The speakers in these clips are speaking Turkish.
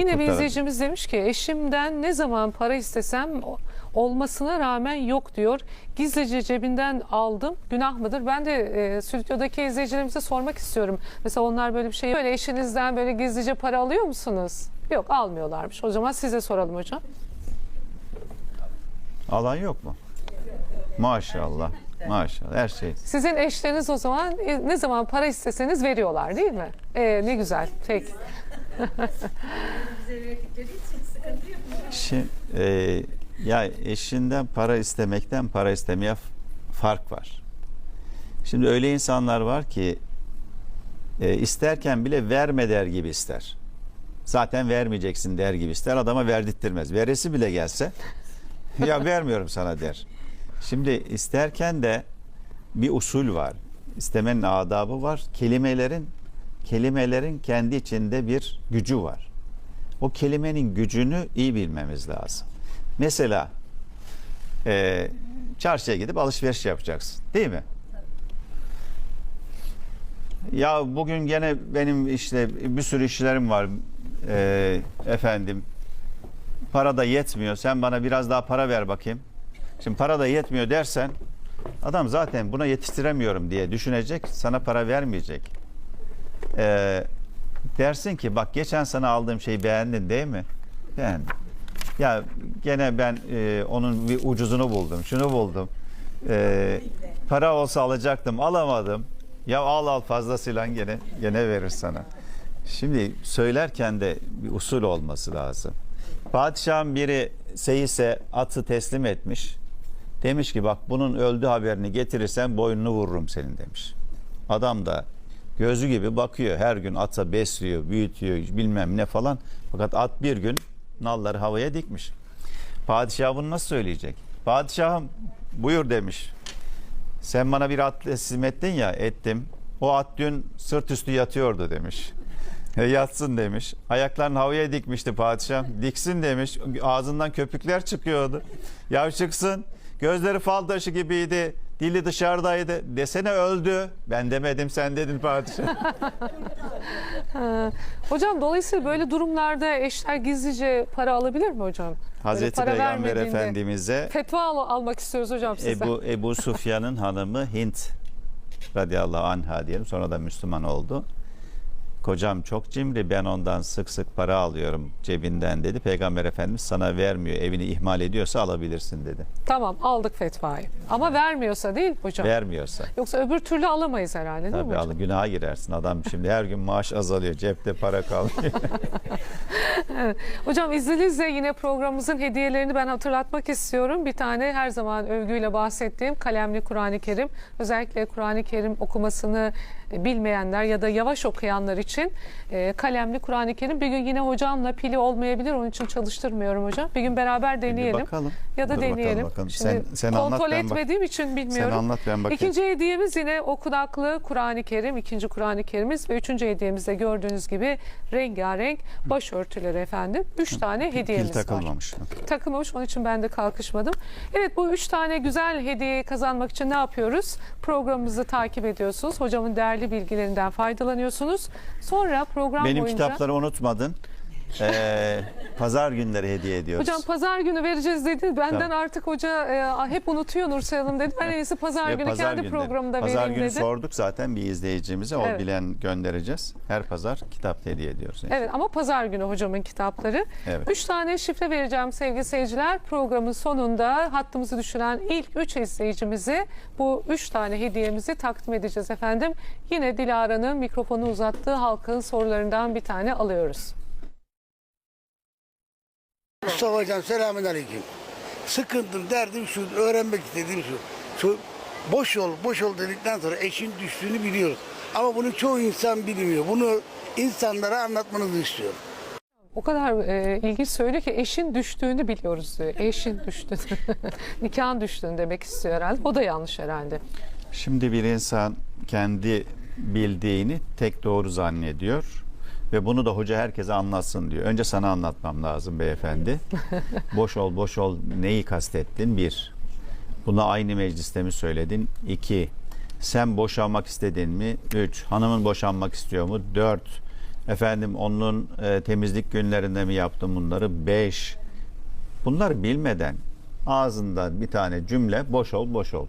Yine bir izleyicimiz demiş ki eşimden ne zaman para istesem olmasına rağmen yok diyor. Gizlice cebinden aldım. Günah mıdır? Ben de e, stüdyodaki izleyicilerimize sormak istiyorum. Mesela onlar böyle bir şey böyle eşinizden böyle gizlice para alıyor musunuz? Yok almıyorlarmış. O zaman size soralım hocam. Alan yok mu? Maşallah. Maşallah. Her şey. Sizin eşleriniz o zaman e, ne zaman para isteseniz veriyorlar değil mi? E, ne güzel. Peki. Şimdi, e, ya eşinden para istemekten para istemeye fark var. Şimdi öyle insanlar var ki e, isterken bile verme der gibi ister. Zaten vermeyeceksin der gibi ister. Adama verdirttirmez. Veresi bile gelse ya vermiyorum sana der. Şimdi isterken de bir usul var. İstemenin adabı var. Kelimelerin kelimelerin kendi içinde bir gücü var. O kelimenin gücünü iyi bilmemiz lazım. Mesela e, çarşıya gidip alışveriş yapacaksın. Değil mi? Ya bugün gene benim işte bir sürü işlerim var e, efendim. Para da yetmiyor. Sen bana biraz daha para ver bakayım. Şimdi para da yetmiyor dersen adam zaten buna yetiştiremiyorum diye düşünecek. Sana para vermeyecek. E, dersin ki bak geçen sana aldığım şeyi beğendin değil mi? Beğendim. Ya gene ben e, onun bir ucuzunu buldum. Şunu buldum. E, para olsa alacaktım alamadım. Ya al al fazlasıyla gene gene verir sana. Şimdi söylerken de bir usul olması lazım. Padişahın biri seyise atı teslim etmiş. Demiş ki bak bunun öldü haberini getirirsen boynunu vururum senin demiş. Adam da gözü gibi bakıyor. Her gün ata besliyor, büyütüyor bilmem ne falan. Fakat at bir gün nalları havaya dikmiş. Padişah bunu nasıl söyleyecek? Padişahım buyur demiş. Sen bana bir at teslim ettin ya ettim. O at dün sırt üstü yatıyordu demiş. E, yatsın demiş. Ayaklarını havaya dikmişti padişah. Diksin demiş. Ağzından köpükler çıkıyordu. Ya çıksın. Gözleri fal taşı gibiydi. Dili dışarıdaydı. Desene öldü. Ben demedim sen dedin padişah. Ha, Hocam dolayısıyla böyle durumlarda eşler gizlice para alabilir mi hocam? Hazreti para Peygamber vermediğinde- Efendimiz'e Fetva al- almak istiyoruz hocam sizden. Ebu, Ebu Sufyan'ın hanımı Hint radıyallahu anha diyelim sonra da Müslüman oldu. Kocam çok cimri ben ondan sık sık para alıyorum cebinden dedi. Peygamber Efendimiz sana vermiyor evini ihmal ediyorsa alabilirsin dedi. Tamam aldık fetvayı. Ama vermiyorsa değil hocam. Vermiyorsa. Yoksa öbür türlü alamayız herhalde değil mi Tabii hocam? al, günaha girersin. Adam şimdi her gün maaş azalıyor. Cepte para kalmıyor. Hocam izninizle yine programımızın hediyelerini ben hatırlatmak istiyorum. Bir tane her zaman övgüyle bahsettiğim kalemli Kur'an-ı Kerim. Özellikle Kur'an-ı Kerim okumasını bilmeyenler ya da yavaş okuyanlar için e, kalemli Kur'an-ı Kerim. Bir gün yine hocamla pili olmayabilir. Onun için çalıştırmıyorum hocam. Bir gün beraber deneyelim. bakalım. Ya da Dur bakalım, deneyelim. bakalım. Şimdi Sen- sen anlat, kontrol ben bak- etmediğim için bilmiyorum. Sen anlat ben bakayım. İkinci hediyemiz yine okunaklı Kur'an-ı Kerim. ikinci Kur'an-ı Kerim'imiz ve üçüncü hediyemiz de gördüğünüz gibi rengarenk başörtüleri efendim. Üç tane Pil hediyemiz var takılmamış. takılmamış. Onun için ben de kalkışmadım. Evet bu üç tane güzel hediye kazanmak için ne yapıyoruz? Programımızı takip ediyorsunuz. Hocamın değerli bilgilerinden faydalanıyorsunuz. Sonra program Benim boyunca... kitapları unutmadın. Ee, pazar günleri hediye ediyoruz. Hocam pazar günü vereceğiz dedi. Benden Tamam. artık hoca e, hep unutuyor Nursel Hanım dedi. Ben en iyisi pazar günü pazar kendi günleri. programımda Pazar vereyim günü dedi. sorduk zaten bir izleyicimize. O Evet. bilen göndereceğiz. Her pazar kitap hediye ediyoruz. Evet ama pazar günü hocamın kitapları. Evet. Üç tane şifre vereceğim sevgili seyirciler. Programın sonunda hattımızı düşüren ilk üç izleyicimize bu üç tane hediyemizi takdim edeceğiz efendim. Yine Dilara'nın mikrofonu uzattığı halkın sorularından bir tane alıyoruz. Mustafa Hocam selamünaleyküm. Sıkıntım, derdim şu, öğrenmek istediğim şu. Şu boş ol, boş ol dedikten sonra eşin düştüğünü biliyoruz. Ama bunu çoğu insan bilmiyor. Bunu insanlara anlatmanızı istiyorum. O kadar e, ilginç söylüyor ki eşin düştüğünü biliyoruz diyor. Eşin düştü. Nikahın düştüğünü demek istiyor herhalde. O da yanlış herhalde. Şimdi bir insan kendi bildiğini tek doğru zannediyor. Ve bunu da hoca herkese anlatsın diyor. Önce sana anlatmam lazım beyefendi. boş ol boş ol neyi kastettin? Bir. Buna aynı mecliste mi söyledin? İki. Sen boşanmak istedin mi? Üç. Hanımın boşanmak istiyor mu? Dört. Efendim onun e, temizlik günlerinde mi yaptım bunları? Beş. Bunları bilmeden ağzından bir tane cümle boş ol boş ol.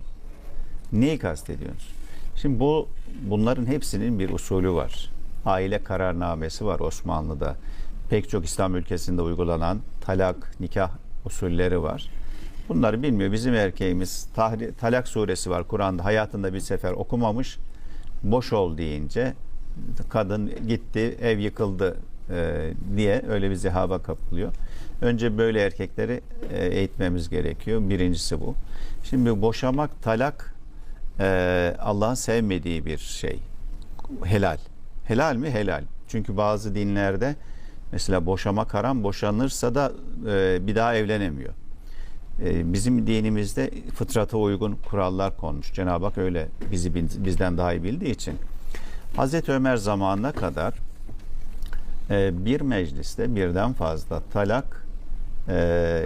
Neyi kastediyorsunuz? Şimdi bu bunların hepsinin bir usulü var. Aile kararnamesi var Osmanlı'da. Pek çok İslam ülkesinde uygulanan talak, nikah usulleri var. Bunları bilmiyor. Bizim erkeğimiz tahri, Talak suresi var Kur'an'da hayatında bir sefer okumamış. Boş ol deyince kadın gitti ev yıkıldı e, diye öyle bir zihaba kapılıyor. Önce böyle erkekleri e, eğitmemiz gerekiyor. Birincisi bu. Şimdi boşamak talak e, Allah'ın sevmediği bir şey. Helal. Helal mi? Helal. Çünkü bazı dinlerde mesela boşamak haram boşanırsa da e, bir daha evlenemiyor. E, bizim dinimizde fıtrata uygun kurallar konmuş. Cenab-ı Hak öyle bizi bizden daha iyi bildiği için. Hazreti Ömer zamanına kadar e, bir mecliste birden fazla talak e,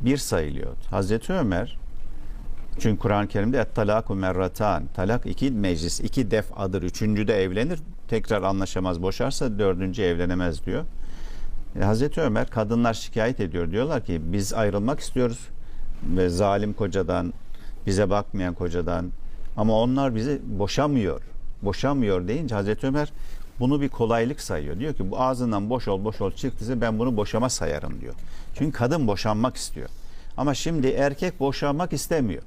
bir sayılıyordu. Hazreti Ömer çünkü Kur'an-ı Kerim'de et-talaku merratan talak iki meclis, iki defadır. Üçüncü de evlenir. Tekrar anlaşamaz, boşarsa dördüncü evlenemez diyor. E, Hazreti Ömer kadınlar şikayet ediyor. Diyorlar ki biz ayrılmak istiyoruz ve zalim kocadan, bize bakmayan kocadan ama onlar bizi boşamıyor. Boşamıyor deyince Hazreti Ömer bunu bir kolaylık sayıyor. Diyor ki bu ağzından boş ol boş ol çıktıysa ben bunu boşama sayarım diyor. Çünkü kadın boşanmak istiyor. Ama şimdi erkek boşanmak istemiyor.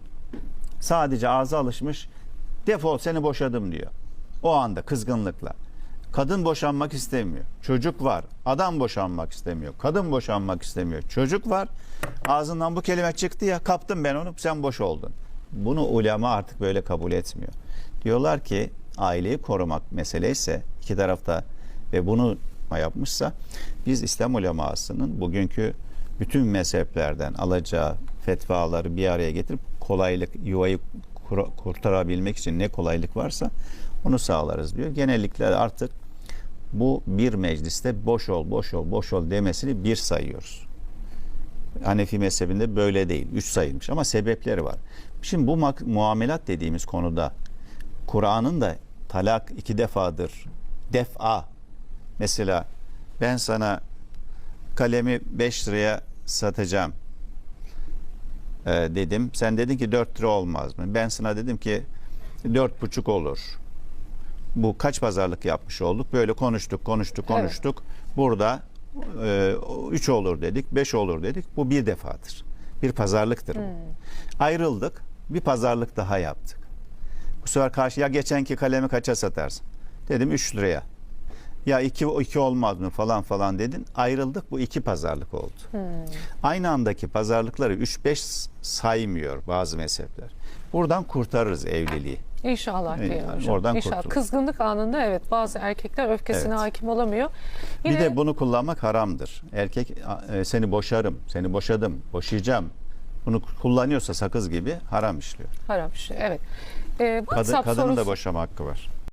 Sadece ağza alışmış defol seni boşadım diyor. O anda kızgınlıkla. Kadın boşanmak istemiyor. Çocuk var. Adam boşanmak istemiyor. Kadın boşanmak istemiyor. Çocuk var. Ağzından bu kelime çıktı ya kaptım ben onu sen boş oldun. Bunu ulema artık böyle kabul etmiyor. Diyorlar ki aileyi korumak mesele ise iki tarafta ve bunu yapmışsa biz İslam ulemasının bugünkü bütün mezheplerden alacağı fetvaları bir araya getirip kolaylık yuvayı kur- kurtarabilmek için ne kolaylık varsa onu sağlarız diyor. Genellikle artık bu bir mecliste boş ol, boş ol, boş ol demesini bir sayıyoruz. Hanefi mezhebinde böyle değil. Üç sayılmış ama sebepleri var. Şimdi bu muamelat dediğimiz konuda Kur'an'ın da talak iki defadır. Def'a. Mesela ben sana kalemi 5 liraya satacağım e, dedim. Sen dedin ki 4 lira olmaz mı? Ben sana dedim ki dört buçuk olur. Bu kaç pazarlık yapmış olduk? Böyle konuştuk, konuştuk, Evet. konuştuk. Burada 3 olur dedik, 5 olur dedik. Bu bir defadır. Bir pazarlıktır bu. Ayrıldık. Bir pazarlık daha yaptık. Bu sefer karşı ya geçenki kalemi kaça satarsın? Dedim 3 liraya. Ya iki, iki olmaz mı falan falan dedin. Ayrıldık bu iki pazarlık oldu. Aynı andaki pazarlıkları 3-5 saymıyor bazı mezhepler. Buradan kurtarırız evliliği. İnşallah diyelim yani hocam. oradan İnşallah. kurtulur. Kızgınlık anında evet bazı erkekler öfkesine Evet. hakim olamıyor. Bir de bunu kullanmak haramdır. Erkek e, seni boşarım, seni boşadım, boşayacağım. Bunu kullanıyorsa sakız gibi haram işliyor. haram şey. Evet. Ee, Kadın, WhatsApp kadının da sorusu- boşama hakkı var.